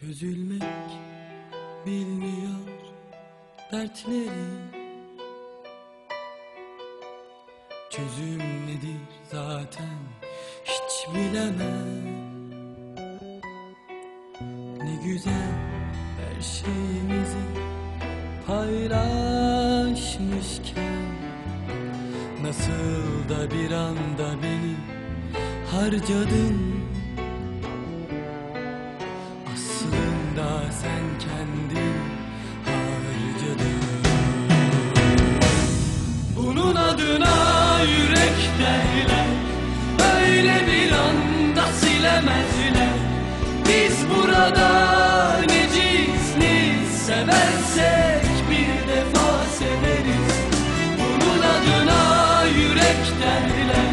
Çözülmek bilmiyor dertlerin Çözüm nedir zaten hiç bilemem. Ne güzel her şeyimizi paylaşmışken Nasıl da bir anda beni harcadın. Sen kendin harcadın. Bunun adına yürek derler Öyle bir anda silemezler. Biz burada neciz ne seversek bir defa severiz. Bunun adına yürek derler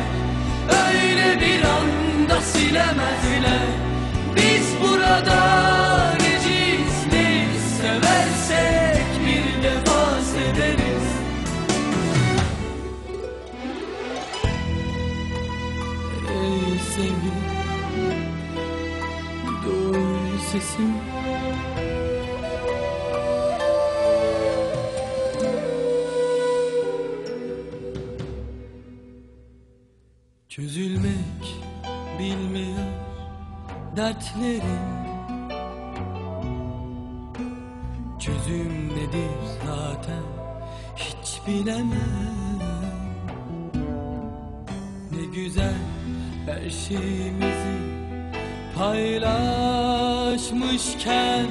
Öyle bir anda silemezler Ey sevgilim Duy sesim. Çözülmek bilmiyor dertlerim Çözüm nedir zaten hiç bilemem. Ne güzel her şeyimizi paylaşmışken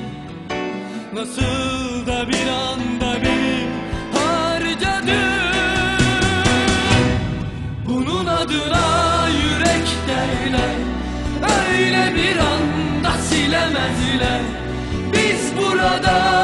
Nasıl da bir anda beni harcadın? Bunun adına yürek derler Öyle bir anda silemezler. Biz burada